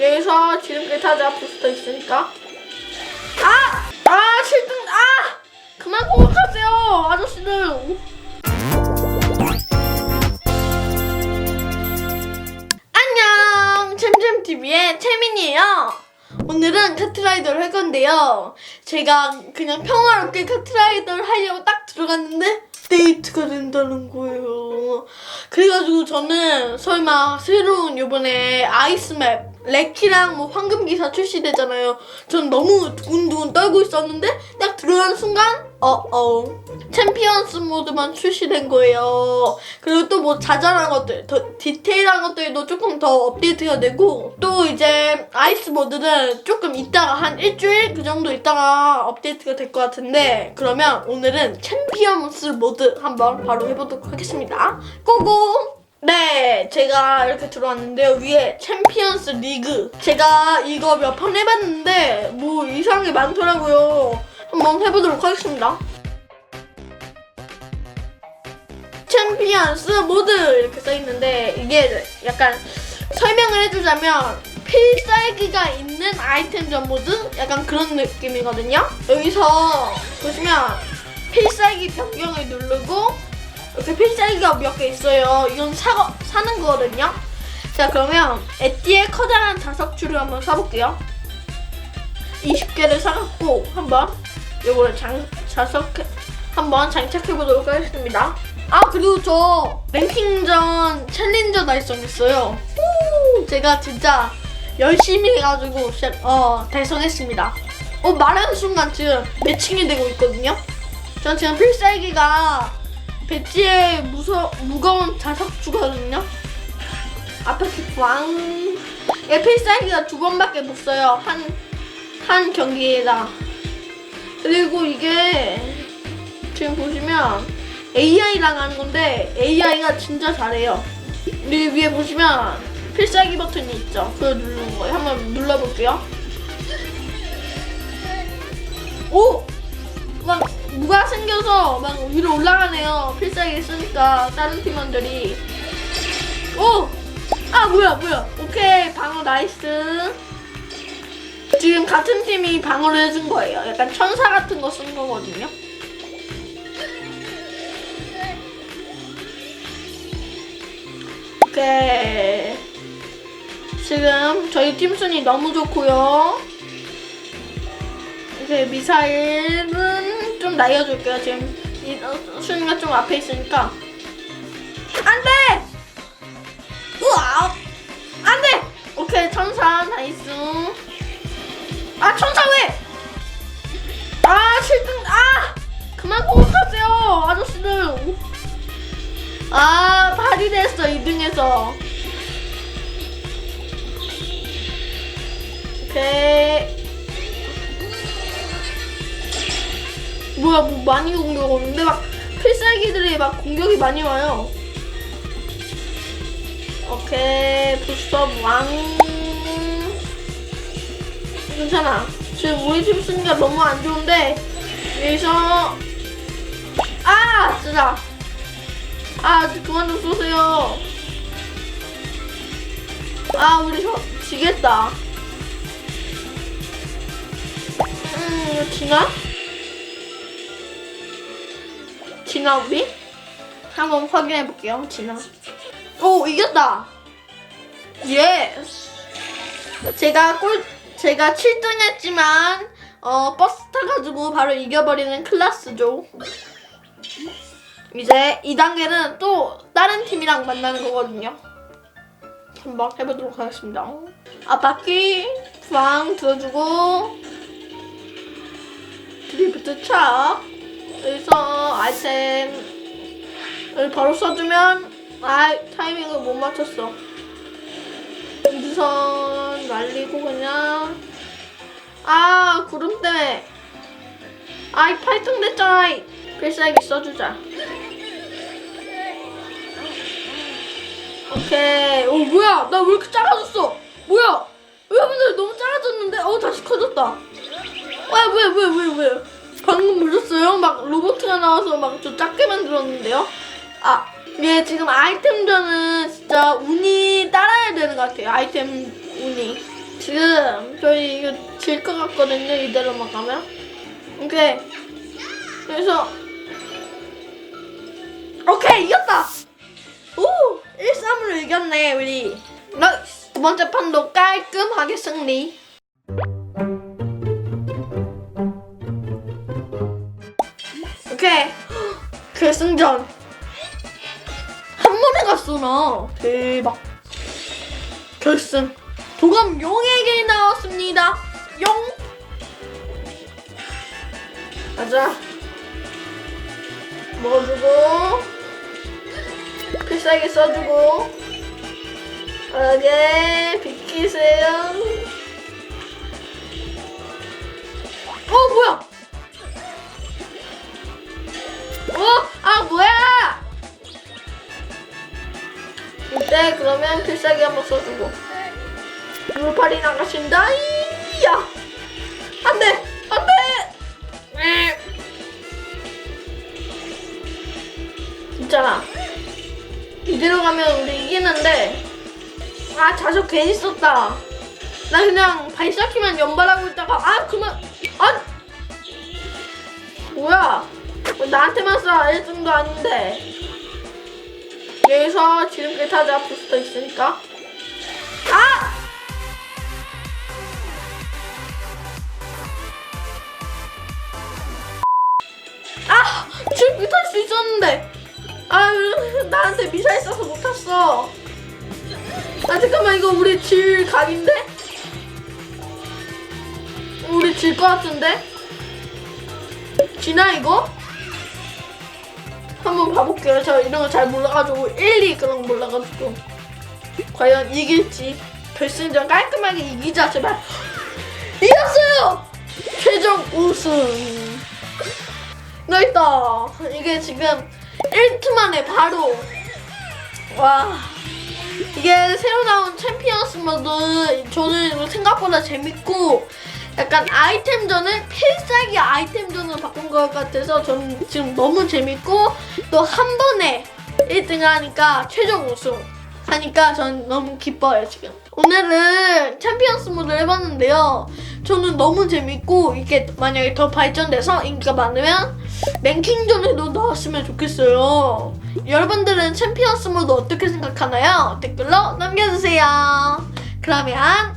여기서 지름길 타자 부스터 있으니까. 아! 아, 7등, 아! 그만 공격하세요, 아저씨들. 안녕! 챔챔TV의 채민이에요. 오늘은 카트라이더를 할 건데요. 제가 그냥 평화롭게 카트라이더를 하려고 딱 들어갔는데 데이트가 된다는 거예요. 그래가지고 저는 설마 새로운 요번에 아이스맵 레키랑 뭐 황금기사 출시되잖아요. 전 너무 두근두근 떨고 있었는데 딱 들어가는 순간 어어 챔피언스 모드만 출시된 거예요. 그리고 또 뭐 자잘한 것들, 더 디테일한 것들도 조금 더 업데이트가 되고 또 이제 아이스 모드는 조금 있다가 한 일주일 그 정도 있다가 업데이트가 될 것 같은데 그러면 오늘은 챔피언스 모드 한번 바로 해보도록 하겠습니다. 고고! 네, 제가 이렇게 들어왔는데요. 위에 챔피언스 리그. 제가 이거 몇 판 해봤는데 뭐 이상한 게 많더라고요. 한번 해보도록 하겠습니다. 챔피언스 모드 이렇게 써있는데 이게 약간 설명을 해주자면 필살기가 있는 아이템 전 모드? 약간 그런 느낌이거든요. 여기서 보시면 필살기 변경을 누르고 이렇게 필살기가 몇 개 있어요. 이건 사, 사는 거거든요. 자, 그러면 에띠의 커다란 자석줄을 한번 사볼게요. 20개를 사갖고 한번 요거를 장, 자석 한번 장착해 보도록 하겠습니다. 아, 그리고 저 랭킹전 챌린저 달성했어요. 후, 제가 진짜 열심히 해가지고 어, 달성했습니다. 어, 말하는 순간 지금 매칭이 되고 있거든요. 전 지금 필살기가 배지에 무서 무거운 자석주거든요. 앞에 왕. 얘 필살기가 두 번밖에 못 써요. 한, 한 경기에다. 그리고 이게 지금 보시면 AI랑 하는 건데 AI가 진짜 잘해요. 여기 위에 보시면 필살기 버튼이 있죠. 그걸 누르는 거예요. 한번 눌러볼게요. 오! 막 무가 생겨서 막 위로 올라가네요. 필살기 쓰니까 다른 팀원들이. 오! 아 뭐야 뭐야. 오케이 방어 나이스. 지금 같은 팀이 방어를 해준 거예요. 약간 천사 같은 거 쓴 거거든요. 오케이. 지금 저희 팀 순위 너무 좋고요. 이제 미사일은 좀 날려줄게요. 지금 이 어, 순위가 좀 앞에 있으니까. 안 돼! 우와! 안 돼! 오케이, 천사, 나이스. 아, 천사 왜? 아, 7등, 아! 그만 공격하세요, 아저씨들. 아, 발휘됐어, 2등에서. 오케이. 뭐야 뭐 많이 공격 오는데 막 필살기들이 막 공격이 많이 와요. 오케이 부스터 왕 괜찮아. 지금 우리 팀 순위가 너무 안 좋은데 여기서 아 진짜 아 그만 좀 쏘세요. 아 우리 저 지겠다. 음 이거 지나? 우리? 한번 확인해 볼게요. 지나. 오 이겼다. 예스. 제가 꼴 제가 7등 했지만 어 버스 타가지고 바로 이겨버리는 클라스죠. 이제 2단계는 또 다른 팀이랑 만나는 거거든요. 한번 해보도록 하겠습니다. 아 바퀴 방 들어주고 드리프트 차 여기서 아이템을 바로 써주면 아 타이밍을 못 맞췄어. 우선 날리고 그냥 아 구름 때문에. 아이 8등 됐잖아 이. 필살기 써주자. 오케이. 오 뭐야? 나 왜 이렇게 작아졌어? 뭐야? 여러분들 너무 작아졌는데? 어 다시 커졌다. 왜왜 왜왜 왜, 방금 보셨어요? 막 로봇가 나와서 막 저 작게 만들었는데요? 아, 얘 지금 아이템전은 진짜 운이 따라야 되는 것 같아요. 아이템 운이. 지금 저희 이거 질 것 같거든요. 이대로만 가면. 오케이. 그래서 오케이 이겼다. 오 1-3으로 이겼네 우리. 나이스. 두 번째 판도 깔끔하게 승리. 결승전. 한 번에 갔어 나. 대박. 결승. 도감 용에게 나왔습니다. 용. 가자. 먹어주고. 필살기 써주고. 오케이 비키세요. 어 뭐야 어? 아 뭐야? 이때 그러면 필살기 한번 써주고. 물팔이 나가신다. 이야! 안돼! 안돼! 진짜. 이대로 가면 우리 이기는데. 아 자주 괜히 썼다. 나 그냥 발사키만 연발하고 있다가 아 그만. 아 뭐야 왜 나한테만 쏴 1등도 아닌데 여기서 지름길 타자 부스터 있으니까 아! 아! 지름길 탈 수 있었는데 아유 나한테 미사일 쏴서 못 탔어 아 잠깐만 이거 우리 질 각인데? 우리 질 것 같은데? 지나 이거? 한번 봐볼게요. 저 이런 거 잘 몰라가지고 1, 2 그런 거 몰라가지고. 과연 이길지. 결승전 깔끔하게 이기자 제발. 이겼어요! 최종 우승. 나있다 이게 지금 1트 만에 바로. 와. 이게 새로 나온 챔피언스 모드 저는 생각보다 재밌고 약간 아이템전을 필살기 아이템전으로 바꾼 것 같아서 저는 지금 너무 재밌고 또 한 번에 1등 하니까 최종 우승. 하니까 전 너무 기뻐요 지금. 오늘은 챔피언스 모드를 해봤는데요. 저는 너무 재밌고 이게 만약에 더 발전돼서 인기가 많으면 랭킹전에도 나왔으면 좋겠어요. 여러분들은 챔피언스 모드 어떻게 생각하나요? 댓글로 남겨주세요. 그러면